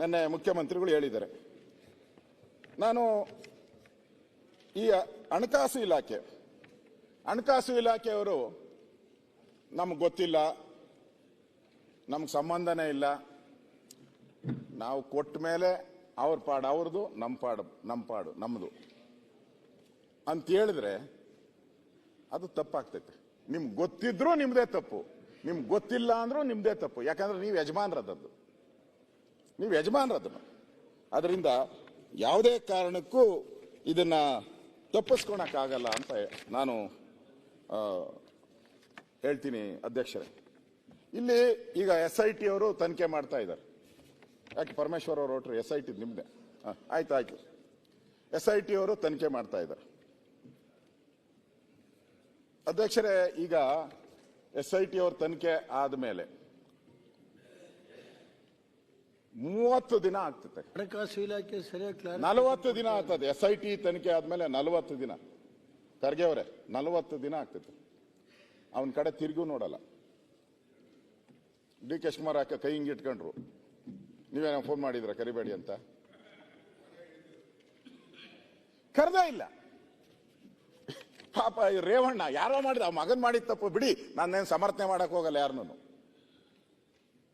ನಿನ್ನೆ ಮುಖ್ಯಮಂತ್ರಿಗಳು ಹೇಳಿದ್ದಾರೆ. ನಾನು ಈ ಹಣಕಾಸು ಇಲಾಖೆ, ಹಣಕಾಸು ಇಲಾಖೆಯವರು ನಮ್ಗೆ ಗೊತ್ತಿಲ್ಲ, ನಮ್ಗೆ ಸಂಬಂಧನೇ ಇಲ್ಲ. ನಾವು ಕೊಟ್ಟ ಮೇಲೆ ಅವ್ರ ಪಾಡು ಅವ್ರದ್ದು ನಮ್ಮ ಪಾಡು ನಮ್ಮ ಪಾಡು ನಮ್ಮದು ಅಂತ ಹೇಳಿದ್ರೆ ಅದು ತಪ್ಪಾಗ್ತೈತೆ. ನಿಮ್ಗೆ ಗೊತ್ತಿದ್ರೂ ನಿಮ್ಮದೇ ತಪ್ಪು, ನಿಮ್ಗೆ ಗೊತ್ತಿಲ್ಲ ಅಂದ್ರೂ ನಿಮ್ಮದೇ ತಪ್ಪು. ಯಾಕಂದ್ರೆ ನೀವು ಯಜಮಾನ್ರದದ್ದು ನೀವು ಯಜಮಾನರದನ್ನು. ಅದರಿಂದ ಯಾವುದೇ ಕಾರಣಕ್ಕೂ ಇದನ್ನ ತಪ್ಪಿಸ್ಕೊಳಕ್ಕಾಗಲ್ಲ ಅಂತ ನಾನು ಹೇಳ್ತೀನಿ ಅಧ್ಯಕ್ಷರೇ. ಇಲ್ಲಿ ಈಗ ಎಸ್ ಐ ಟಿ ಅವರು ತನಿಖೆ ಮಾಡ್ತಾ ಇದ್ದಾರೆ. ಯಾಕೆ ಪರಮೇಶ್ವರ್ ಅವರು ಹೊಟ್ರು ಎಸ್ ಐ ಟಿ ನಿಮ್ದೆ. ಹ, ಆಯ್ತು ಆಯ್ತು. ಎಸ್ ಐ ಟಿ ಅವರು ತನಿಖೆ ಮಾಡ್ತಾ ಇದ್ದಾರೆ. ಅಧ್ಯಕ್ಷರೇ ಈಗ ಎಸ್ ಐ ಟಿ ಅವ್ರ ತನಿಖೆ ಆದಮೇಲೆ ಮೂವತ್ತು ದಿನ ಆಗ್ತದೆ. ಹಣಕಾಸು ಇಲಾಖೆ ಸರಿಯಾಗಿ ನಲವತ್ತು ದಿನ ಆಗ್ತದೆ. ಎಸ್ ಐ ಟಿ ತನಿಖೆ ಆದ್ಮೇಲೆ ನಲವತ್ತು ದಿನ. ಖರ್ಗೆ ಅವರೇ ನಲವತ್ತು ದಿನ ಆಗ್ತದೆ. ಅವನ ಕಡೆ ತಿರುಗೂ ನೋಡಲ್ಲ. ಡಿ ಕೆ ಶಿವಕುಮಾರ್ ಹಾಕ ಕೈ ಹಿಂಗೆ ಇಟ್ಕೊಂಡ್ರು? ನೀವೇನೋ ಫೋನ್ ಮಾಡಿದ್ರ ಕರಿಬೇಡಿ ಅಂತ? ಕರೆದೇ ಇಲ್ಲ. ಪಾಪ ರೇವಣ್ಣ ಯಾರೋ ಮಾಡಿದ ಆ ಮಗನ್ ಮಾಡಿದ ತಪ್ಪು ಬಿಡಿ. ನಾನೇನು ಸಮರ್ಥನೆ ಮಾಡಕ್ ಹೋಗಲ್ಲ ಯಾರನ್ನು.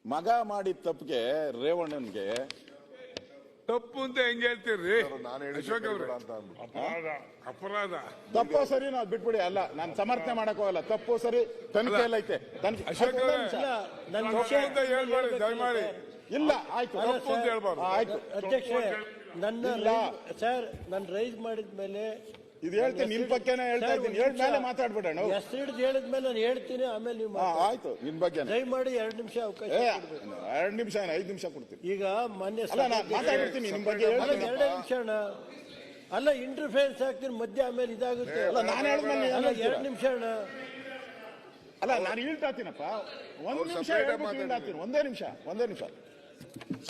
ಮಗ ಮಾಡಿದ ತಪ್ಪಿಗೆ ರೇವಣ್ಣನ್ಗೆ ತಪ್ಪು ಅಂತ ಹೆಂಗ್ ಹೇಳ್ತೀರಿ? ಅಶೋಕ್ ಅವ್ರೆ. ಅಪರಾಧ ಅಪರಾಧ. ತಪ್ಪು ಸರಿ ನಾವು ಬಿಟ್ಬಿಡಿ. ಅಲ್ಲ ನಾನು ಸಮರ್ಥನೆ ಮಾಡಕ್ ಹೋಗಲ್ಲ. ತಪ್ಪು ಸರಿ ತನಿಖೆ ಎಲ್ಲ ಐತೆ. ಅಶೋಕ್ ನನ್ನ ತಪ್ಪು ವಿಷಯ ಅಂತ ಹೇಳ್ಬೇಡಿ ದಯಮಾಡಿ. ಇಲ್ಲ ಆಯ್ತು. ಅಲ್ಲ ತಪ್ಪು ಅಂತ ಸರ್, ಹೇಳ್ಬಾರ್ದು. ಆಯ್ತು. ಅಧ್ಯಕ್ಷರೇ ನನ್ನ ಇಲ್ಲ. ರೈಸ್- ಸರ್ ನಾನು ರೈಸ್ ಮಾಡಿದ ಮೇಲೆ ಇದು ಹೇಳ್ತೀನಿ ನಿನ್ ಬಗ್ಗೆನೇ ಹೇಳ್ತಾ ಇದ್ದೀನಿ. ಹೇಳ್ ಮೇಲೆ ಮಾತಾಡ್ಬಿಡೋಣ ಹೆಸರು ಹಿಡಿದು ಹೇಳಿದ್ಮೇಲೆ ನಾನು ಹೇಳ್ತೀನಿ ಆಮೇಲೆ ನೀವು ಹಾ ಮಾತಾಡಿ. ಆಯ್ತು ನಿನ್ ಬಗ್ಗೆ ದಯಮಾಡಿ ಎರಡು ನಿಮಿಷ ಅವಕಾಶ ಎರಡು ಕೊಡ್ಬೇಕು. ಎರಡ್ ನಿಮಿಷ ಏನು ಐದು ನಿಮಿಷ ಕೊಡ್ತೀನಿ. ಈಗ ಮೊನ್ನೆ ಅಲ್ಲ ನಾನು ಮಾತಾಡ್ಬಿಡ್ತೀನಿ ನಿಮ್ ಬಗ್ಗೆ ಎರಡು ಹೇಳ್ತೀನಿ. ಎರಡೇ ನಿಮಿಷ ಅಣ್ಣ. ಅಲ್ಲ ಇಂಟರ್ಫಿಯರೆನ್ಸ್ ಆಗ್ತೀನಿ ಮಧ್ಯ ಆಮೇಲೆ ಇದಾಗುತ್ತೆ. ಅಲ್ಲ ನಾನು ಹೇಳಿದ್ಮೇಲೆ ನೀವ್ ಅಲ್ಲ ಹೇಳ್ತೀರಾ? ಎರಡು ನಿಮಿಷ ಅಣ್ಣ. ಅಲ್ಲ ನಾನು ಹೇಳ್ತಾತೀನಪ್ಪ ಒಂದ್ ಅವ್ರು ನಿಮಿಷ separate ಹೇಳ್ಬಿಟ್ಟು ಮಾತಾಡಿ. ಹೇಳ್ತೀನಿ ಒಂದೇ ನಿಮಿಷ ಒಂದೇ ನಿಮಿಷ.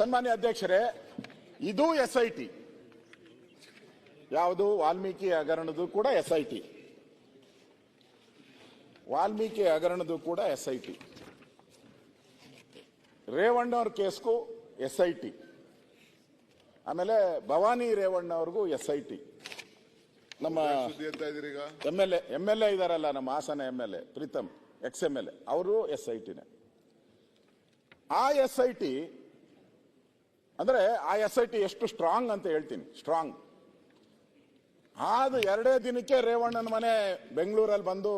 ಸನ್ಮಾನ್ಯ ಅಧ್ಯಕ್ಷರೇ ಇದು ಎಸ್ ಐ ಟಿ. ಯಾವುದು ವಾಲ್ಮೀಕಿ ಹಗರಣದ್ದು ಕೂಡ ಎಸ್ ಐ ಟಿ. ವಾಲ್ಮೀಕಿ ಹಗರಣದ್ದು ಕೂಡ ಎಸ್ ಐ ಟಿ. ರೇವಣ್ಣವ್ರ ಕೇಸ್ಗೂ ಎಸ್ ಐ ಟಿ. ಆಮೇಲೆ ಭವಾನಿ ರೇವಣ್ಣ ಅವ್ರಿಗೂ ಎಸ್ ಐ ಟಿ ನಮ್ಮ M L A M L A ಇದಾರಲ್ಲ ನಮ್ಮ Hassan M L A Preetham ex M L A ಅವರು ಎಸ್ ಐ ಟಿನೇ ಆ ಎಸ್ ಐ ಟಿ ಅಂದ್ರೆ ಆ ಎಸ್ ಐ ಟಿ ಎಷ್ಟು ಸ್ಟ್ರಾಂಗ್ ಅಂತ ಹೇಳ್ತೀನಿ ಸ್ಟ್ರಾಂಗ್ ಆದ ಎರಡೇ ದಿನಕ್ಕೆ ರೇವಣ್ಣನ ಮನೆ ಬೆಂಗಳೂರಲ್ಲಿ ಬಂದು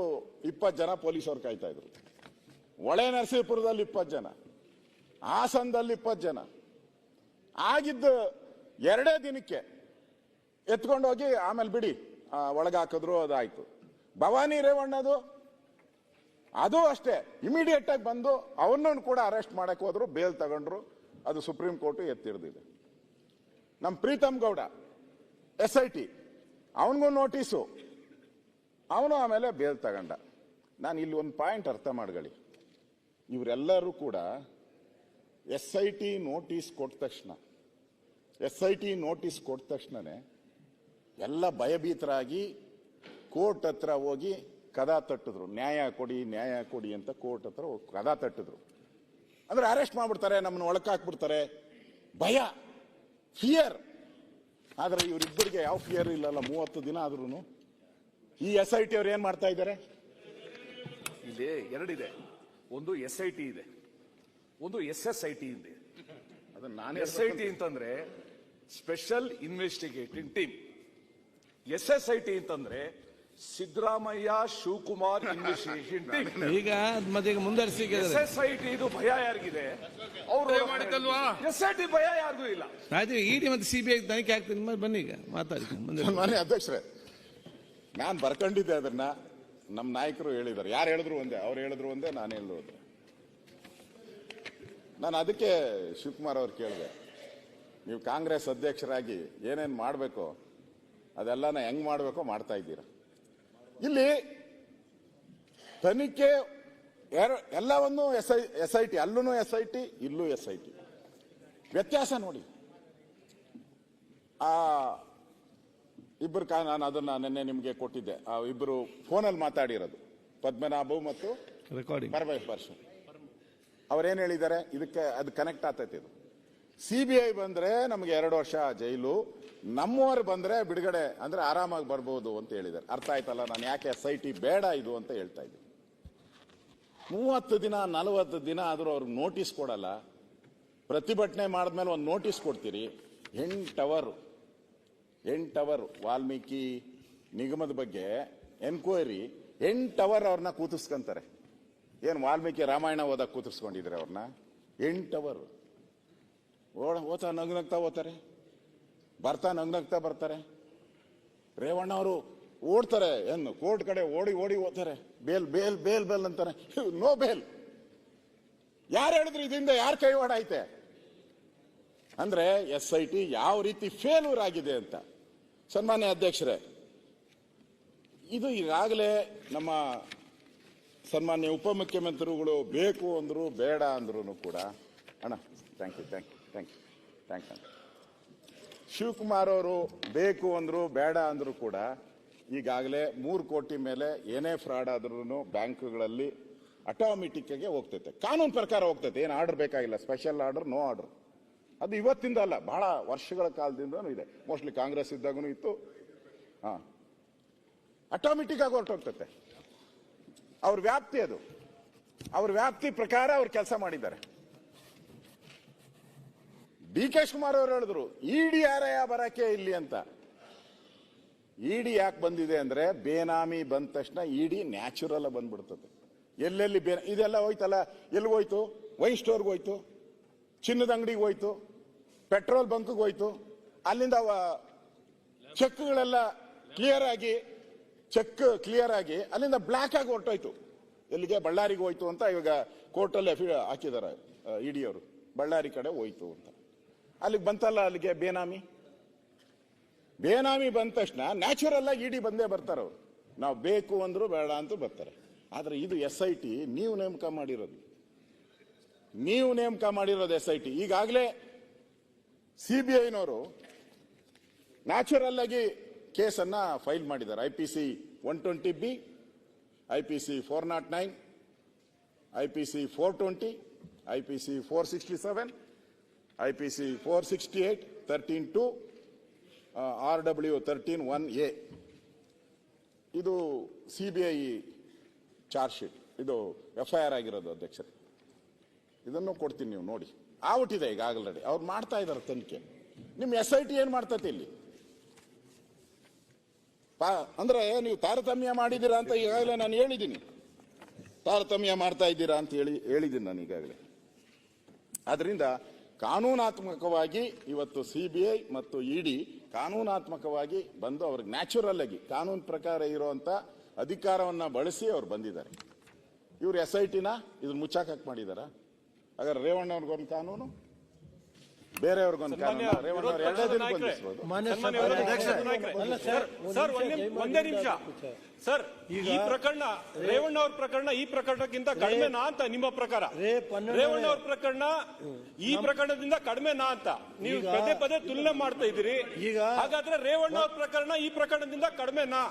ಇಪ್ಪತ್ತು ಜನ ಪೊಲೀಸರು ಕಾಯ್ತಾ ಇದ್ರು. ಒಳೆ ನರಸೀಪುರದಲ್ಲಿ ಇಪ್ಪತ್ತು ಜನ ಹಾಸನದಲ್ಲಿ ಇಪ್ಪತ್ತು ಜನ. ಆಗಿದ್ದು ಎರಡೇ ದಿನಕ್ಕೆ ಎತ್ಕೊಂಡೋಗಿ ಆಮೇಲೆ ಬಿಡಿ ಆ, ಒಳಗೆ ಹಾಕಿದ್ರು ಅದಾಯ್ತು. ಭವಾನಿ ರೇವಣ್ಣದು ಅದು ಅಷ್ಟೇ. ಇಮಿಡಿಯೇಟ್ ಆಗಿ ಬಂದು ಅವನನ್ನು ಕೂಡ ಅರೆಸ್ಟ್ ಮಾಡಕ್ ಹೋದ್ರು ಬೇಲ್ ತಗೊಂಡ್ರು ಅದು ಸುಪ್ರೀಂ ಕೋರ್ಟ್ ಎತ್ತಿಡ್ದಿದೆ. ನಮ್ಮ Preetham Gowda S I T ಅವನಿಗೂ ನೋಟಿಸು ಅವನು ಆಮೇಲೆ ಬೇಲ್ ತಗೊಂಡ. ನಾನು ಇಲ್ಲಿ ಒಂದು ಪಾಯಿಂಟ್ ಅರ್ಥ ಮಾಡ್ಕೊಳ್ಳಿ. ಇವರೆಲ್ಲರೂ ಕೂಡ ಎಸ್ ಐ ಟಿ ನೋಟಿಸ್ ಕೊಟ್ಟ ತಕ್ಷಣ ಎಸ್ ಐ ಟಿ ನೋಟಿಸ್ ಕೊಟ್ಟ ತಕ್ಷಣನೇ ಎಲ್ಲ ಭಯಭೀತರಾಗಿ ಕೋರ್ಟ್ ಹತ್ರ ಹೋಗಿ ಕದ ತಟ್ಟಿದ್ರು. ನ್ಯಾಯ ಕೊಡಿ ನ್ಯಾಯ ಕೊಡಿ ಅಂತ ಕೋರ್ಟ್ ಹತ್ರ ಹೋಗಿ ಕದ ತಟ್ಟಿದ್ರು. ಅಂದ್ರೆ ಅರೆಸ್ಟ್ ಮಾಡ್ಬಿಡ್ತಾರೆ, ನಮ್ಮನ್ನ ಒಳಕಾಕ್ಬಿಡ್ತಾರೆ ಭಯ ಫಿಯರ್ ಆದ್ರೆ ಇವರಿಬ್ಬರಿಗೆ ಯಾವ ಫಿಯರ್ ಇಲ್ಲಲ್ಲ ಮೂವತ್ತು ದಿನ ಆದ್ರೂ ಈ ಎಸ್ ಐ ಟಿ ಅವ್ರು ಏನ್ ಮಾಡ್ತಾ ಇದ್ದಾರೆ? ಇಲ್ಲಿ ಎರಡಿದೆ. ಒಂದು ಎಸ್ ಐ ಟಿ ಇದೆ. ಒಂದು ಎಸ್ ಎಸ್ ಐ ಟಿ ಇದೆ. ಅದು ನಾನು ಎಸ್ ಐ ಟಿ ಅಂತಂದ್ರೆ special investigating team S S I T ಅಂತಂದ್ರೆ ಸಿದ್ದರಾಮಯ್ಯ ಶಿವಕುಮಾರ್ ಇನ್ವೆಸ್ಟಿಗೇಷನ್ ಟೀಮ್ ಈಗ ಮತ್ತೆ ಈಗ ಮುಂದುವರಿಸಿಕೆ ಎಸ್ ಎಸ್ ಐ ಟಿ ಇದು ಭಯ ಯಾರಿಗಿದೆ? ಅವರು ಮಾಡಿದ್ದಲ್ವಾ? ಎಸ್ ಐ ಟಿ ಭಯ ಯಾರಿಗೂ ಇಲ್ಲ? ಆಯ್ತು ಇಡಿ ಮತ್ತೆ ಸಿಬಿಐ ತನಿಖೆ ಆಗ್ತೀನಿ. ಮತ್ತೆ ಬನ್ನಿ ಈಗ ಮಾತಾಡಿ ಮುಂದೆ ಮಾನ್ಯ ಅಧ್ಯಕ್ಷರೇ ನಾನು ಬರ್ಕೊಂಡಿದ್ದೆ ಅದನ್ನ ನಮ್ಮ ನಾಯಕರು ಹೇಳಿದ್ದಾರೆ. ಯಾರು ಹೇಳಿದ್ರು ಒಂದೇ? ಅವ್ರು ಹೇಳಿದ್ರು ಒಂದೇ ನಾನು ಹೇಳಿದ್ರು ನಾನು ಅದಕ್ಕೆ ಶಿವಕುಮಾರ್ ಅವ್ರು ಕೇಳಿದೆ. ನೀವು ಕಾಂಗ್ರೆಸ್ ಅಧ್ಯಕ್ಷರಾಗಿ ಏನೇನು ಮಾಡಬೇಕು ಅದೆಲ್ಲನ ಹೆಂಗ್ ಮಾಡಬೇಕೋ ಮಾಡ್ತಾ ಇದ್ದೀರಾ. ಇಲ್ಲಿ ತನಿಖೆ ಎಲ್ಲವನ್ನು S I S I T ಅಲ್ಲೂ ಎಸ್ ಐ ಟಿ ಇಲ್ಲೂ ಎಸ್ ಐ ಟಿ. ವ್ಯತ್ಯಾಸ ನೋಡಿ. ಆ ಇಬ್ಬರು ಕಾ ನಾನು ಅದನ್ನ ನಿನ್ನೆ ನಿಮಗೆ ಕೊಟ್ಟಿದ್ದೆ. ಆ ಇಬ್ಬರು ಫೋನಲ್ಲಿ ಮಾತಾಡಿರೋದು. ಪದ್ಮನಾಭು ಮತ್ತು ರೆಕಾರ್ಡಿಂಗ್ ಪರಮೇಶ್ ಪರ್ಶು ಅವ್ರೇನ್ ಹೇಳಿದ್ದಾರೆ? ಇದಕ್ಕೆ ಅದು ಕನೆಕ್ಟ್ ಆಗ್ತೈತೆ ಇದು. ಸಿ ಬಿ ಐ ಬಂದ್ರೆ ನಮಗೆ ಎರಡು ವರ್ಷ ಜೈಲು. ನಮ್ಮವರು ಬಂದ್ರೆ ಬಿಡುಗಡೆ ಅಂದ್ರೆ ಆರಾಮಾಗಿ ಬರ್ಬೋದು ಅಂತ ಹೇಳಿದ್ದಾರೆ. ಅರ್ಥ ಆಯ್ತಲ್ಲ, ನಾನು ಯಾಕೆ ಎಸ್ ಐ ಟಿ ಬೇಡ ಇದು ಅಂತ ಹೇಳ್ತಾ ಇದ್ದೀನಿ. ಮೂವತ್ತು ದಿನ, ನಲವತ್ತು ದಿನ ಆದರೂ ಅವ್ರಿಗೆ ನೋಟಿಸ್ ಕೊಡಲ್ಲ. ಪ್ರತಿಭಟನೆ ಮಾಡಿದ್ಮೇಲೆ ಒಂದು ನೋಟಿಸ್ ಕೊಡ್ತೀರಿ. ಎಂಟು ಅವರು ವಾಲ್ಮೀಕಿ ನಿಗಮದ ಬಗ್ಗೆ ಎನ್ಕ್ವೈರಿ ಅವರ್ ಅವ್ರನ್ನ ಕೂತಿಸ್ಕೊಂತಾರೆ. ಏನು ವಾಲ್ಮೀಕಿ ರಾಮಾಯಣ ಓದಕ್ಕೆ ಕೂತಿಸ್ಕೊಂಡಿದ್ರೆ ಅವ್ರನ್ನ? ಎಂಟು ಅವರ್. ಓಡ ಓದ್ತಾ ನಗ್ನಗ್ತಾ ಓದ್ತಾರೆ. ಬರ್ತಾ ನಗ್ನಗ್ತಾ ಬರ್ತಾರೆ. ರೇವಣ್ಣ ಅವರು ಓಡ್ತಾರೆ ಏನು ಕೋರ್ಟ್ ಕಡೆ ಓಡಿ ಓಡಿ ಓದ್ತಾರೆ. ಬೇಲ್ ಬೇಲ್ ಬೇಲ್ ಬೇಲ್ ಅಂತಾರೆ. No bail. ಯಾರು ಹೇಳಿದ್ರು ಇದರಿಂದ ಯಾರು ಕೈವಾಡ ಐತೆ? ಅಂದ್ರೆ ಎಸ್ ಐ ಟಿ ಯಾವ ರೀತಿ ಫೇಲ್ಯೂರ್ ಆಗಿದೆ ಅಂತ. ಸನ್ಮಾನ್ಯ ಅಧ್ಯಕ್ಷರೇ, ಇದು ಈಗಾಗಲೇ ನಮ್ಮ ಸನ್ಮಾನ್ಯ ಉಪಮುಖ್ಯಮಂತ್ರಿಗಳು ಬೇಕು ಅಂದ್ರು ಬೇಡ ಅಂದ್ರು ಕೂಡ, ಅಣ್ಣ thank you thank you thank you thank you Shivakumar ಅವರು ಬೇಕು ಅಂದ್ರು, ಬೇಡ ಅಂದ್ರು ಕೂಡ ಈಗಾಗಲೇ ಮೂರು ಕೋಟಿ ಮೇಲೆ ಏನೇ ಫ್ರಾಡ್ ಆದ್ರೂ ಬ್ಯಾಂಕ್ಗಳಲ್ಲಿ ಆಟೋಮೆಟಿಕ್ಕಾಗೆ ಹೋಗ್ತೈತೆ. ಕಾನೂನು ಪ್ರಕಾರ ಹೋಗ್ತೈತೆ. ಏನು ಆರ್ಡರ್ ಬೇಕಾಗಿಲ್ಲ. Special order, no order. ಅದು ಇವತ್ತಿಂದ ಅಲ್ಲ, ಬಹಳ ವರ್ಷಗಳ ಕಾಲದಿಂದನೂ ಇದೆ. ಮೋಸ್ಟ್ಲಿ ಕಾಂಗ್ರೆಸ್ ಇದ್ದಾಗೂ ಇತ್ತು. ಹಾ. ಆಟೋಮೆಟಿಕ್ ಆಗಿ ಹೊರಟೋಗ್ತೈತೆ. ಅವ್ರ ವ್ಯಾಪ್ತಿ ಅದು. ಅವ್ರ ವ್ಯಾಪ್ತಿ ಪ್ರಕಾರ ಅವ್ರು ಕೆಲಸ ಮಾಡಿದ್ದಾರೆ. ಡಿ ಕೆ ಶಿವಕುಮಾರ್ ಅವರು ಹೇಳಿದ್ರು, ಇಡಿ ಯಾರಯ್ಯ ಬರಕೆ ಇಲ್ಲಿ ಅಂತ. ಇಡಿ ಯಾಕೆ ಬಂದಿದೆ ಅಂದ್ರೆ ಬೇನಾಮಿ ಬಂದ ತಕ್ಷಣ ಇಡಿ ನ್ಯಾಚುರಲ್ ಬಂದ್ಬಿಡ್ತದೆ. ಎಲ್ಲೆಲ್ಲಿ ಬೇನ, ಇದೆಲ್ಲ ಹೋಯ್ತಲ್ಲ ಎಲ್ಲಿ ಹೋಯ್ತು? ವೈನ್ ಸ್ಟೋರ್ಗೆ ಹೋಯ್ತು, ಚಿನ್ನದ ಅಂಗಡಿಗೆ ಹೋಯ್ತು, ಪೆಟ್ರೋಲ್ ಬಂಕ್ಗೆ ಹೋಯ್ತು, ಅಲ್ಲಿಂದ ಚೆಕ್ಗಳೆಲ್ಲ ಕ್ಲಿಯರ್ ಆಗಿ, ಚೆಕ್ ಕ್ಲಿಯರ್ ಆಗಿ ಅಲ್ಲಿಂದ ಬ್ಲಾಕ್ ಆಗಿ ಹೊರಟೋಯ್ತು. ಎಲ್ಲಿಗೆ? ಬಳ್ಳಾರಿಗೆ ಹೋಯ್ತು ಅಂತ ಇವಾಗ ಕೋರ್ಟಲ್ಲಿ ಹಾಕಿದ್ದಾರೆ ಇಡಿಯವರು. ಬಳ್ಳಾರಿ ಕಡೆ ಹೋಯ್ತು ಅಂತ. ಅಲ್ಲಿಗೆ ಬಂತಲ್ಲ ಅಲ್ಲಿಗೆ ಬೇನಾಮಿ? ಬೇನಾಮಿ ಬಂದ ತಕ್ಷಣ ನ್ಯಾಚುರಲ್ ಆಗಿ ಇಡಿ ಬಂದೇ ಬರ್ತಾರೆ ಅವರು. ನಾವು ಬೇಕು ಅಂದ್ರು ಬೇಡ ಅಂತ ಬರ್ತಾರೆ. ಆದರೆ ಇದು ಎಸ್ ಐ ಟಿ ನೀವು ನೇಮಕ ಮಾಡಿರೋದು. ನೀವು ನೇಮಕ ಮಾಡಿರೋದು ಎಸ್ ಐ ಟಿ ಈಗಾಗಲೇ ಸಿ ಬಿ ಐನವರು ನ್ಯಾಚುರಲ್ ಆಗಿ ಕೇಸನ್ನ ಫೈಲ್ ಮಾಡಿದ್ದಾರೆ. I P C one twenty B I P C four nought nine I P C four twenty I P C four sixty seven I P C four sixty eight thirteen two R W thirteen one A ಇದು C B I charge sheet ಇದು F I R ಆಗಿರೋದು ಅಧ್ಯಕ್ಷರೇ. ಇದನ್ನು ಕೊಡ್ತೀನಿ ನೀವು ನೋಡಿ. ಆಗ್ಬಿಟ್ಟಿದೆ ಈಗ ಆಲ್ರೆಡಿ ಅವ್ರು ಮಾಡ್ತಾ ಇದ್ದಾರೆ ತನಿಖೆ. ನಿಮ್ಮ ಎಸ್ ಐ ಟಿ ಏನು ಮಾಡ್ತೈತೆ ಇಲ್ಲಿ? ಪಾ- ಅಂದ್ರೆ ನೀವು ತಾರತಮ್ಯ ಮಾಡಿದ್ದೀರಾ ಅಂತ ಈಗಾಗಲೇ ನಾನು ಹೇಳಿದ್ದೀನಿ. ತಾರತಮ್ಯ ಮಾಡ್ತಾ ಇದ್ದೀರಾ ಅಂತ ಹೇಳಿ, ಹೇಳಿದ್ದೀನಿ ನಾನು ಈಗಾಗಲೇ. ಆದ್ರಿಂದ ಕಾನೂನಾತ್ಮಕವಾಗಿ ಇವತ್ತು ಸಿ ಬಿ ಐ ಮತ್ತು ಇಡಿ ಕಾನೂನಾತ್ಮಕವಾಗಿ ಬಂದು ಅವ್ರಿಗೆ ನ್ಯಾಚುರಲ್ ಆಗಿ ಕಾನೂನು ಪ್ರಕಾರ ಇರುವಂತ ಅಧಿಕಾರವನ್ನ ಬಳಸಿ ಅವ್ರು ಬಂದಿದ್ದಾರೆ. ಇವ್ರು ಎಸ್ ಐ ಟಿನ ಇದನ್ನ ಮುಚ್ಚಾಕಕ್ ಮಾಡಿದಾರ. ಹಾಗಾದ್ರೆ ರೇವಣ್ಣ ಅವ್ರಿಗೊಂದು ಕಾನೂನು ಬೇರೆಯವ್ರಿಗೊಂದು ಕಾನೂನು ರೇವಣ್ಣ ಅವ್ರು ಎರಡೇ ದಿನ ಸರ್ ಸರ್ ಒಂದೇ ಒಂದೇ ನಿಮಿಷ. ಸರ್ ಈ ಪ್ರಕರಣ ರೇವಣ್ಣ ಅವ್ರ ಪ್ರಕರಣ ಈ ಪ್ರಕರಣಕ್ಕಿಂತ ಕಡಿಮೆನಾ ಅಂತ ನಿಮ್ಮ ಪ್ರಕಾರ. ರೇವಣ್ಣ ಅವ್ರ ಪ್ರಕರಣ ಈ ಪ್ರಕರಣದಿಂದ ಕಡಿಮೆನಾ ಅಂತ. ನೀವು ಪದೇ ಪದೇ ತುಲನೆ ಮಾಡ್ತಾ ಇದ್ದೀರಿ. ಈಗ- ಹಾಗಾದ್ರೆ ರೇವಣ್ಣ ಅವ್ರ ಪ್ರಕರಣ ಈ ಪ್ರಕರಣದಿಂದ ಕಡಿಮೆನಾ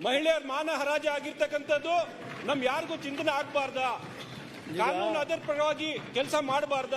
ಮಹಿಳೆಯರ ಮಾನ ಹರಾಜ ಆಗಿರ್ತಕ್ಕಂಥದ್ದು ನಮ್ ಯಾರಿಗೂ ಚಿಂತನೆ ಆಗ್ಬಾರ್ದ. ಕಾನೂನು ಅದರ ಪರವಾಗಿ ಕೆಲಸ ಮಾಡಬಾರ್ದ.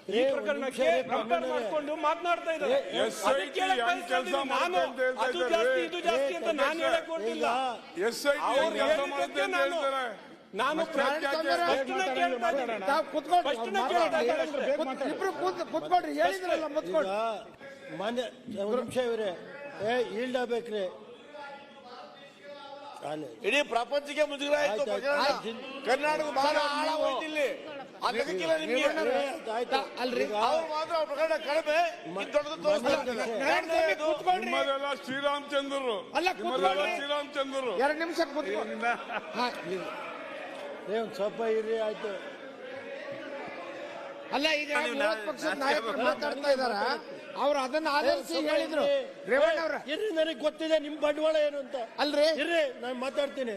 ಈ ಪ್ರಕರಣಕ್ಕೆ ಕಂಪೇರ್. ಮಾಡ್ಕೊಂಡು ಮಾತನಾಡ್ತಾ ಇದ್ದಾರೆ. ನಾನು ಅದು ಜಾಸ್ತಿ ಇದು ಜಾಸ್ತಿ ಅಂತ ನಾನು ಹೇಳಕ್ ಕೊಟ್ಟಿಲ್ಲ ನಾನು ನಾನು ಹೇಳಿದ್ರಲ್ಲ ಮುತ್ಕೊಂಡು ಮಾನ್ಯ ನಿಮಿಷ ಇವ್ರೆ. ಏ ಈಲ್ಡ್ ಆಗ್ಬೇಕ್ರಿ. ಇಡೀ ಪ್ರಪಂಚಕ್ಕೆ ಮುಜುಗರ ಆಯ್ತು ಕರ್ನಾಟಕ ಬಹಳ ಆಳ ಹೋಯ್ತು ಇಲ್ಲಿ. ಅದಕ್ಕಿಲ್ಲ ನಿಮ್ಗೆ ಅಲ್ರಿ. ಕಡಿಮೆ. ಇದು ದೊಡ್ಡದು ತೋರಿಸ್ತಾರೆ. ಎರಡನೇದು, ನಿಮ್ಮದೆಲ್ಲ ಶ್ರೀರಾಮಚಂದ್ರರು. ಅಲ್ಲ, ನಿಮ್ಮದೆಲ್ಲ. ಶ್ರೀರಾಮಚಂದ್ರರು. ಎರಡು ನಿಮಿಷ ಒಂದ್ ಸ್ವಲ್ಪ ಇರ್ರಿ ಆಯ್ತು. ಅಲ್ಲ ಈಗ ಪಕ್ಷದ ನಾಯಕರು ಮಾತಾಡ್ತಾ ಇದಾರ? ಅವ್ರು ಅದನ್ನ ಆಧರಿಸಿ ಹೇಳಿದ್ರು. ರೇವಣ್ಣ ಅವ್ರ ಇರ್ರಿ ನನಗೆ ಗೊತ್ತಿದೆ ನಿಮ್ ಬಂಡವಾಳ ಏನು ಅಂತ. ಅಲ್ರಿ. ಇರ್ರಿ ನಾನು ಮಾತಾಡ್ತೀನಿ.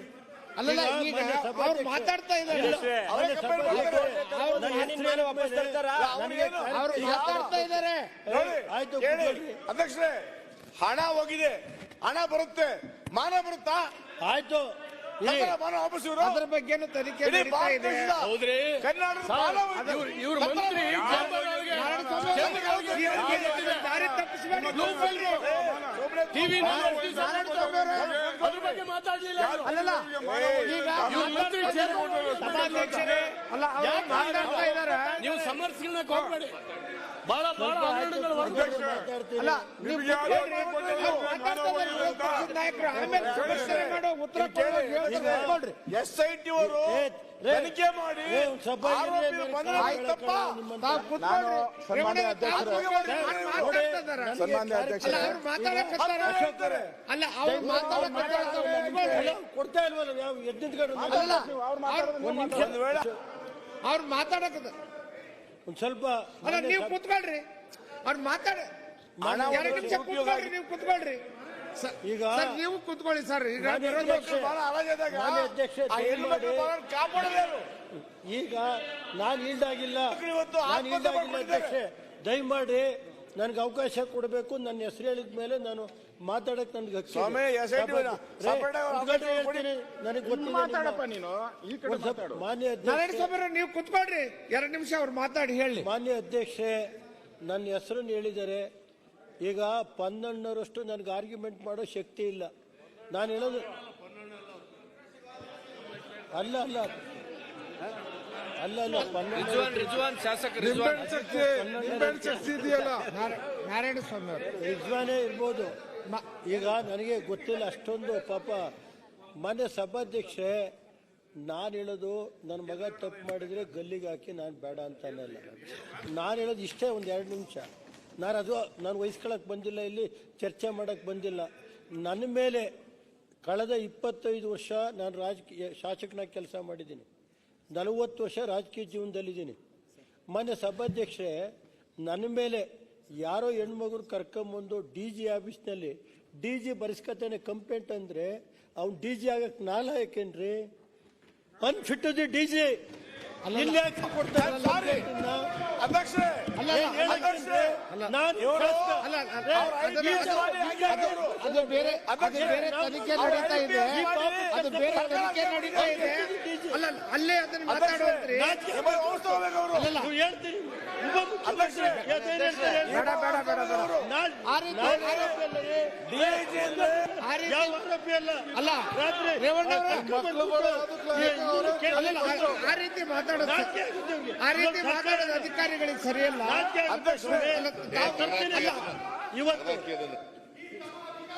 ಅಲ್ಲಲ್ಲ ಈಗ ಅವ್ರು ಮಾತಾಡ್ತಾ ಇದ್ದಾರೆ. ಅವ್ರು ಮಾತಾಡ್ತಾ ಇದ್ದಾರೆ. ಆಯ್ತು. ಅಧ್ಯಕ್ಷರೇ ಹಣ ಹೋಗಿದೆ. ಹಣ ಬರುತ್ತೆ. ಮಾನ ಬರುತ್ತಾ? ಆಯ್ತು. ಅದ್ರ ಬಗ್ಗೆ ತನಿಖೆ ಕರ್ನಾಟಕ ಟಿವಿ ಅದ್ರ ಬಗ್ಗೆ ಮಾತಾಡ್ಲಿಲ್ಲ ಅಲ್ಲಲ್ಲ ಈಗ ನೀವು ಸಮರ್ಸ್ಗಳನ್ನ ಹೋಗ್ಬೇಡಿ ಬಹಳ ಬಹಳ ಹೊರಗೆ ಅಲ್ಲ ನಾಯಕರು. ಆಮೇಲೆ ಮಾಡೋ ಉತ್ತರ. ಎಸ್ ಐ ಟಿ ಅವರು ತನಿಖೆ ಮಾಡಿ. ಏ, ಒಂದ್ ಸ್ವಲ್ಪ ಇರ್ರಿ, ಆರೋಪಿ ನನಗೆ ಬಂಧನ ಕಾಲ್ ಆಯ್ತಪ್ಪ. ನಿಮ್ಮಂತ- ತಾವು ಕೂತ್ಕೊಳ್ರಿ. ಸನ್ಮಾನ್ಯ ರೇವಣ್ಣ ಅಧ್ಯಕ್ಷರೇ. ತಾವು ಕೂತ್ಕೊಳ್ರಿ. ಅವ್ರು ಮಾತಾಡ್ತಾ ಇದ್ದಾರೆ. ಸನ್ಮಾನ್ಯ ಅಲ್ಲ ಅಧ್ಯಕ್ಷರೇ. ಅವ್ರು ಮಾತಾಡಕತ್ತಾರೆ ಹೇಳ್ತಾರೆ. ಅಲ್ಲ ಅವ್ರು ಮಾತಾಡಕತ್ತಾರೆ ತಾವು ಕೂತ್ಕೊಳ್ರಿ. ಕೊಡ್ತಾ ಇಲ್ವಲ್ಲ ಯಾವ ಎದ್ದು ನಿಂತ್ಕೊಂಡು ಅಲ್ಲ ಒಂದ್ ನಿಮಿಷ. ಒಂದು ವೇಳೆ ಅವ್ರು ಮಾತಾಡಕತ್ತಾರೆ ಒಂದ್ ಸ್ವಲ್ಪ ಅಲ್ಲ ನೀವು ಕೂತ್ಕೊಳ್ರಿ. ಅವ್ರು ಮಾತಾಡ ಎರಡು ನಿಮಿಷ ಕೂತ್ಕೊಳ್ರಿ ನೀವು ಕೂತ್ಕೊಳ್ರಿ. ಸ- ಈಗ ಸರ್ ನೀವು ಕೂತ್ಕೊಳ್ಳಿ ಸರ್ ಈಗ ಮಾನ್ಯ ಅಧ್ಯಕ್ಷ, ಬಹಳ ಅಲಜಾದಾಗ ಮಾನ್ಯ ಅಧ್ಯಕ್ಷ, ಆ ಹೆಣ್ಣು ಮಕ್ಕಳು ಬಹಳ ಕಾಪಾಡೋದು ಈಗ ನಾನು ಈಲ್ಡಾಗಿಲ್ಲ ಇವತ್ತು ನಾನು ಆತ್ಮಹತ್ಯೆ ಈಲ್ಡಾಗಿಲ್ಲ ಮಾಡ್ಕೊಂಡಿದ್ದಾರೆ. ಅಧ್ಯಕ್ಷೆ ದಯಮಾಡಿ ನನಗೆ ಅವಕಾಶ ಕೊಡಬೇಕು ನನ್ನ ಹೆಸರು ಹೇಳಿದ ಮೇಲೆ ನಾನು ಮಾತಾಡಕ್ ನನ್ಗೆ ಹಕ್ಕಿದೆ. ಸ್ವಾಮಿ, SIT ರೇ, ಸಪರೇಟ್ ಆಗಿ ಉದ್ಘಾಟನೆ ಅವಕಾಶ ಕೊಡಿ. ಹೇಳ್ತೀನಿ. ನನಗೆ ಗೊತ್ತಿದೆ ಮಾತಾಡಪ್ಪ ನೀನು ಈ ಕಡೆ ಒಂದ್ ಸ್ವಲ್ಪ ಮಾತಾಡು ಮಾನ್ಯ ನಾರಾಯಣ ಅಧ್ಯಕ್ಷ ಸ್ವಾಮಿ ನೀವು ಕುತ್ಕೊಳ್ರಿ ಎರಡು ನಿಮಿಷ ಅವ್ರು ಮಾತಾಡಿ ಹೇಳಿ ಮಾನ್ಯ ಅಧ್ಯಕ್ಷೆ ನನ್ನ ಹೆಸರನ್ನು ಹೇಳಿದ್ದಾರೆ ಈಗ ಪನ್ನೆಂಡರಷ್ಟು ನನಗೆ ಆರ್ಗ್ಯುಮೆಂಟ್ ಮಾಡೋ ಶಕ್ತಿ ಇಲ್ಲ. ನಾನು ಹೇಳೋದು ಅಲ್ಲ ಅಲ್ಲ. ಅಲ್ಲ ಅಲ್ಲ ನಾರಾಯಣ ಸ್ವಾಮಿ ರಿಜ್ವಾನೇ ಇರ್ಬೋದು. ಈಗ ನನಗೆ ಗೊತ್ತಿಲ್ಲ ಅಷ್ಟೊಂದು ಪಾಪ ಮನೆ ಸಭಾಧ್ಯಕ್ಷೆ ನಾನು ಹೇಳೋದು ನನ್ನ ಮಗ ತಪ್ಪು ಮಾಡಿದರೆ ಗಲ್ಲಿಗೆ ಹಾಕಿ ನಾನು ಬೇಡ ಅಂತ ಅನ್ನಲ್ಲ ನಾನು ಹೇಳೋದು ಇಷ್ಟೇ ಒಂದು ಎರಡು ನಿಮಿಷ. ನಾನು ಅದು ನಾನು ವಹಿಸ್ಕೊಳಕ್ಕೆ ಬಂದಿಲ್ಲ ಇಲ್ಲಿ, ಚರ್ಚೆ ಮಾಡೋಕ್ಕೆ ಬಂದಿಲ್ಲ. ನನ್ನ ಮೇಲೆ ಕಳೆದ ಇಪ್ಪತ್ತೈದು ವರ್ಷ ನಾನು ರಾಜಕೀಯ, ಶಾಸಕನಾಗಿ ಕೆಲಸ ಮಾಡಿದ್ದೀನಿ. ನಲವತ್ತು ವರ್ಷ ರಾಜಕೀಯ ಜೀವನದಲ್ಲಿದ್ದೀನಿ. ಮೊನ್ನೆ ಸಭಾಧ್ಯಕ್ಷರೇ ನನ್ನ ಮೇಲೆ ಯಾರೋ ಹೆಣ್ಮಗರು ಕರ್ಕೊಂಬಂದು ಡಿ ಜಿ ಆಫೀಸ್ನಲ್ಲಿ ಡಿ ಜಿ ಬರೆಸ್ಕೊತಾನೆ ಕಂಪ್ಲೇಂಟ್ ಅಂದರೆ, ಅವ್ನು ಡಿ ಜಿ ಆಗಕ್ಕೆ ನಾಲಾಯಕೇನ್ರಿ ಅನ್ಫಿಟ್ ದಿ ಡಿ ಜಿ ಅದು- ಬೇರೆ ಅದು ಬೇರೆ ತನಿಖೆ ನಡೀತಾ ಇದೆ. ಅದು ಬೇರೆ ತನಿಖೆ ನಡೀತಾ ಇದೆ. ಅಲ್ಲ ಅಲ್ಲೇ ಅದನ್ನ ಮಾತಾಡುವಂತ್ರಿ. ಅಲ್ಲಲ್ಲ. ಅಲ್ಲ ಆ ರೀತಿ ಮಾತಾಡೋದು. ಆ ರೀತಿ ಮಾತಾಡೋದು ಅಧಿಕಾರಿಗಳಿಗೆ ಸರಿಯಲ್ಲ ಇವತ್ತು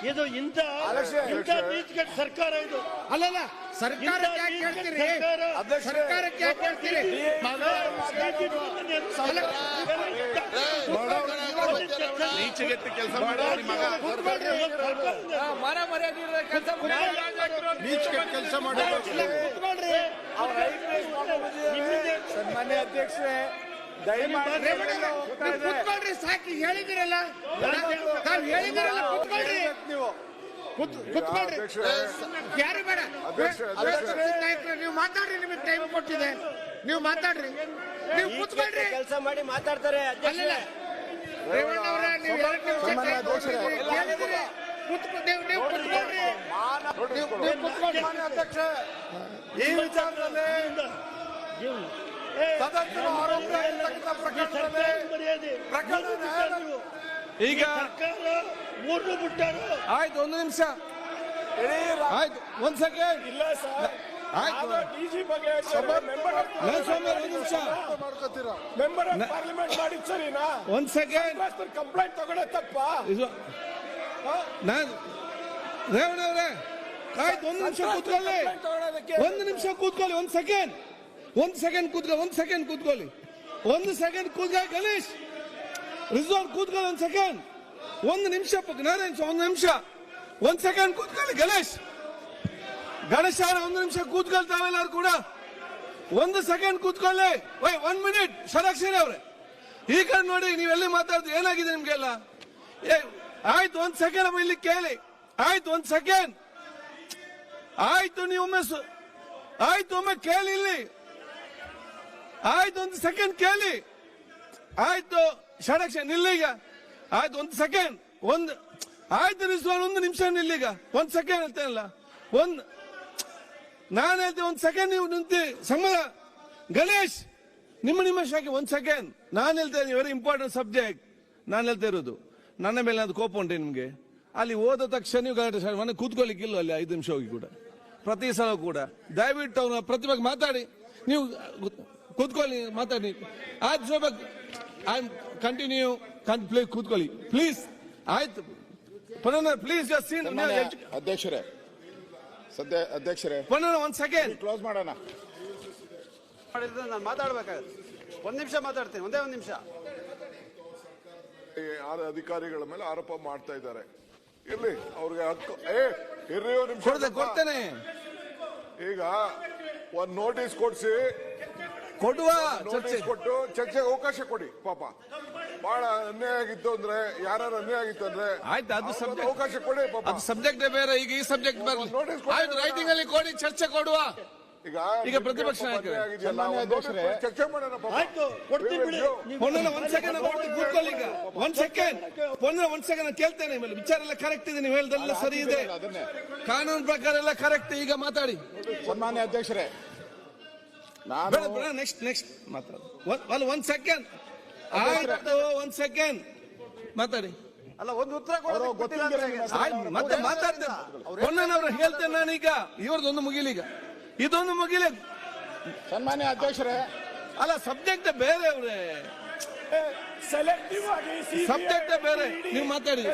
ಇದು ಇಂಥ ಇಂಥ ನೀತಿಗೆಟ್ಟ ಸರ್ಕಾರ ಇದು. ಅಲ್ಲಲ್ಲ ಸರ್ಕಾರಕ್ಕೆ ಯಾಕೆ ಹೇಳ್ತೀರಿ ಸರ್ಕಾರಕ್ಕೆ ಯಾಕೆ ಹೇಳ್ತೀರಿ ನೀಚೆಗೆತ್ತ ಕೆಲಸ ಮಾಡೋರಿ ಮಗ ಮರ ಮರ್ಯಾದೆ ಕೆಲಸ ಕೂತ್ಕೊಳ್ರಿ. ಸನ್ಮಾನ್ಯ ಅಧ್ಯಕ್ಷರೇ ದಯಮಾಡಿ ಕೂತ್ಕೊಳ್ರಿ ಸಾಕಿ. ಹೇಳಿದಿರಲ್ಲ. ನಾನು ಹೇಳಿದಿರಲ್ಲ ಕೂತ್ಕೊಳ್ರಿ. ಯಾರು ಬೇಡ. ನೀವು ಮಾತಾಡ್ರಿ ನಿಮಗೆ ಟೈಮ್ ಕೊಟ್ಟಿದೆ. ನೀವು ಮಾತಾಡ್ರಿ. ನೀವು ಕೂತ್ಕೊಳ್ರಿ ಕೆಲಸ ಮಾಡಿ ಮಾತಾಡ್ತಾರೆ ಅಧ್ಯಕ್ಷ ಈ ವಿಚಾರದಲ್ಲಿ ಸದಸ್ಯರು ಆರೋಪ ಪ್ರಕರಣದಲ್ಲಿ ಪ್ರಕರಣ ಈಗ ಮೂರ್ನು ಬಿಟ್ಟಾರು. ಆಯ್ತು ಒಂದು ನಿಮಿಷ. ಆಯ್ತು ಒಂದ್ ಸೆಕೆಂಡ್. ಇಲ್ಲ ಸರ್. ಆಯ್ತು. ಡಿಜಿ ಬಗ್ಗೆ ಮೆಂಬರ್ ಒಂದು ನಿಮಿಷ. ಮೆಂಬರ್ ಆಫ್ ಪಾರ್ಲಿಮೆಂಟ್ ಮಾಡಿದ್ ಸರಿನಾ? ಒಂದ್ ಸೆಕೆಂಡ್. ಕಂಪ್ಲೇಂಟ್ ತಗೊಳ್ಳೋ ತಪ್ಪ? ಇದು ನಾನು ರೇವಣ್ಣ ಅವರೇ ಆಯ್ತು ಒಂದು ನಿಮಿಷ ಕೂತ್ಕೊಳ್ಳಿ. ಒಂದು ನಿಮಿಷ ಕೂತ್ಕೊಳ್ಳಿ ಒಂದು ಸೆಕೆಂಡ್. ಒಂದು ಸೆಕೆಂಡ್ ಕೂತ್ಕೊಳ್ಳಿ ಒಂದು ಸೆಕೆಂಡ್ ಕೂತ್ಕೊಳ್ಳಿ. ಒಂದು ಸೆಕೆಂಡ್ ಕೂತ್ಕೊಳ್ಳಿ ಗಣೇಶ್. ರಿಸೋರ್ಟ್ ಕೂತ್ಕೊಳ್ಳಿ ಒಂದು ಸೆಕೆಂಡ್. ಒಂದು ನಿಮಿಷ ನಾರಾಯಣ್ ಒಂದು ನಿಮಿಷ. ಒಂದು ಸೆಕೆಂಡ್ ಕೂತ್ಕೊಳ್ಳಿ, ಗಣೇಶ್. ಗಣೇಶ್ ಒಂದು ನಿಮಿಷ ಕೂತ್ಕೊಳ್ತಾವೆಲ್ಲರೂ ಕೂಡ. ಒಂದು ಸೆಕೆಂಡ್ ಕೂತ್ಕೊಳ್ಳಿ. Why one minute. ಷಡಾಕ್ಷರಿ ಅವ್ರೆ. ಈ ಕಡೆ ನೋಡಿ ನೀವೆಲ್ಲಿ ಮಾತಾಡ್ತೀವಿ ಏನಾಗಿದೆ ನಿಮ್ಗೆಲ್ಲ? ಆಯ್ತು, ಒಂದ್ ಸೆಕೆಂಡ್ ಇಲ್ಲಿ ಕೇಳಿ. ಆಯ್ತು, ಒಂದ್ ಸೆಕೆಂಡ್. ಆಯ್ತು, ನೀವು ಒಮ್ಮೆ ಆಯ್ತು, ಒಮ್ಮೆ ಕೇಳಿ ಇಲ್ಲಿ. ಆಯ್ತು, ಒಂದು ಸೆಕೆಂಡ್ ಕೇಳಿ. ಆಯ್ತು. ಷಡಕ್ಷ ನಿಲ್ಲೀಗ ಆಯ್ತು, ಒಂದು ಸೆಕೆಂಡ್ ಒಂದು, ಆಯ್ತು ನಿಲ್ಸುವ ಒಂದು ನಿಮಿಷ ನಿಲ್ಲೀಗ ಒಂದು ಸೆಕೆಂಡ್ ಹೇಳ್ತೇನಲ್ಲ ಒಂದು, ನಾನು ಹೇಳ್ತೇನೆ ಒಂದು ಸೆಕೆಂಡ್ ನೀವು ನಿಂತಿ. ಸಂಬಳ. ಗಣೇಶ್, ನಿಮ್ಮ ನಿಮಿಷ ಹಾಕಿ ಒಂದು ಸೆಕೆಂಡ್ ನಾನು ಹೇಳ್ತೇನೆ ವೆರಿ ಇಂಪಾರ್ಟೆಂಟ್ ಸಬ್ಜೆಕ್ಟ್ ನಾನು ಹೇಳ್ತಾ ಇರೋದು. ನನ್ನ ಮೇಲೆ ಅದು ಕೋಪ ಉಂಟೆ ನಿಮಗೆ? ಅಲ್ಲಿ ಹೋದ ತಕ್ಷಣ ನೀವು ಗಲಾಟೆ ಸ್ಟಾರ್ಟ್ ಮನೆ ಕೂತ್ಕೊಳ್ಳಿಕ್ಕಿಲ್ಲ ಅಲ್ಲಿ ಐದು ನಿಮಿಷ ಹೋಗಿ ಕೂಡ? ಪ್ರತಿ ಸಲ ಕೂಡ. ದಯವಿಟ್ಟು ಅವನ ಪ್ರತಿಭೆಗೆ ಮಾತಾಡಿ. ನೀವು, ಕೂತ್ಕೊಳ್ಳಿ, ಮಾತಾಡಿ. ಆಯ್ತು ಸ್ವಲ್ಪ ಐ ಕಂಟಿನ್ಯೂ ಪ್ಲೀಸ್ ಕೂತ್ಕೊಳ್ಳಿ ಪ್ಲೀಸ್ ಆಯ್ತು ಪ್ಲೀಸ್ ಪ್ಲೀಸ್ ಸೀನ್ ಅಧ್ಯಕ್ಷರೇ ಸದ್ಯ ಅಧ್ಯಕ್ಷರೇ. ಪುನಃ ಒಂದ್ ಸೆಕೆಂಡ್ ಕ್ಲೋಸ್ ಮಾಡೋಣ. ಮಾಡಿದ್ರೆ ನಾನು ಮಾತಾಡ್ಬೇಕಾಗತ್ತೆ. ಒಂದು ನಿಮಿಷ ಮಾತಾಡ್ತೀನಿ ಒಂದೇ ಒಂದು ನಿಮಿಷ. ಈ ಆರು ಅಧಿಕಾರಿಗಳ ಮೇಲೆ ಆರೋಪ ಮಾಡ್ತಾ ಇದ್ದಾರೆ. ಇರ್ಲಿ ಅವ್ರಿಗೆ ಹಕ್ಕು. ಏ ಇರ್ರಿ ನಿಮಿಷ ಕೊಡ್ತೆ ಕೊಡ್ತೇನೆ. ಈಗ ಒಂದ್ ನೋಟಿಸ್ ಕೊಡ್ಸಿ ಕೊಡುವ ಚರ್ಚೆ. ಕೊಟ್ಟು ಚರ್ಚೆಗೆ ಅವಕಾಶ ಕೊಡಿ ಪಾಪ. ಬಹಳ ಅನ್ಯಾಯ ಆಗಿತ್ತು ಅಂದ್ರೆ ಯಾರು ಅನ್ಯಾಯ ಆಗಿತ್ತು ಅಂದ್ರೆ ಆಯ್ತು ಅದು ಸಬ್ಜೆಕ್ಟ್ ಅವಕಾಶ ಕೊಡಿ ಪಾಪ. ಅದು ಸಬ್ಜೆಕ್ಟ್ ಬೇರೆ ಈಗ ಈ ಸಬ್ಜೆಕ್ಟ್ ಬರಲಿ. ಆಯ್ತು ರೈಟಿಂಗ್ ಅಲ್ಲಿ ಕೊಡಿ ಚರ್ಚೆ ಕೊಡುವ. ಈಗ ಈಗ ಪ್ರತಿಪಕ್ಷ. ಚರ್ಚೆ ಮಾಡೋಣ ಪಾಪ. ಆಯ್ತು ಕೊಡ್ತೀನಿ ಬಿಡಿ. ನೀವು- ಒಂದ್ ಸೆಕೆಂಡ್ ಕೂತ್ಕೊಳ್ಳಿ ಈಗ. ಒಂದ್ ಸೆಕೆಂಡ್ ಪೊನ್ನ ಒಂದ್ ಸೆಕೆಂಡ್ ಕೇಳ್ತೇನೆ ಮೇಲೆ ವಿಚಾರ ಎಲ್ಲ ಕರೆಕ್ಟ್ ಇದೆ ನೀವು ಹೇಳ್ದೆಲ್ಲ ಸರಿ ಇದೆ. ಅದನ್ನೇ. ಕಾನೂನು ಪ್ರಕಾರ ಎಲ್ಲ ಕರೆಕ್ಟ್ ಈಗ ಮಾತಾಡಿ. ಸನ್ಮಾನ್ಯ ಅಧ್ಯಕ್ಷರೇ ಬೇಡ ನೆಕ್ಸ್ಟ್ ನೆಕ್ಸ್ಟ್ ಮಾತಾಡಿ. ಅಲ್ಲ ಒಂದ್ ಸೆಕೆಂಡ್ ಆಯ್ತು ಒಂದ್ ಸೆಕೆಂಡ್ ಮಾತಾಡಿ. ಅಲ್ಲ ಒಂದು ಉತ್ತರ ಅವರು ಮತ್ತೆ ಮಾತಾಡ್ತೇನೆ ಪೊನ್ನನವ್ರು ಹೇಳ್ತೇನೆ ನಾನೀಗ. ಇವ್ರದೊಂದು ಮುಗಿಲೀಗ ಇದೊಂದು ಮುಗಿಲಿ. ಸನ್ಮಾನ್ಯ ಅಧ್ಯಕ್ಷರೇ. ಅಲ್ಲ ಸಬ್ಜೆಕ್ಟ್ ಬೇರೆ ಅವ್ರೆ. ಸಬ್ಜೆಕ್ಟ್ ಬೇರೆ. ನೀವು ಮಾತಾಡಿ.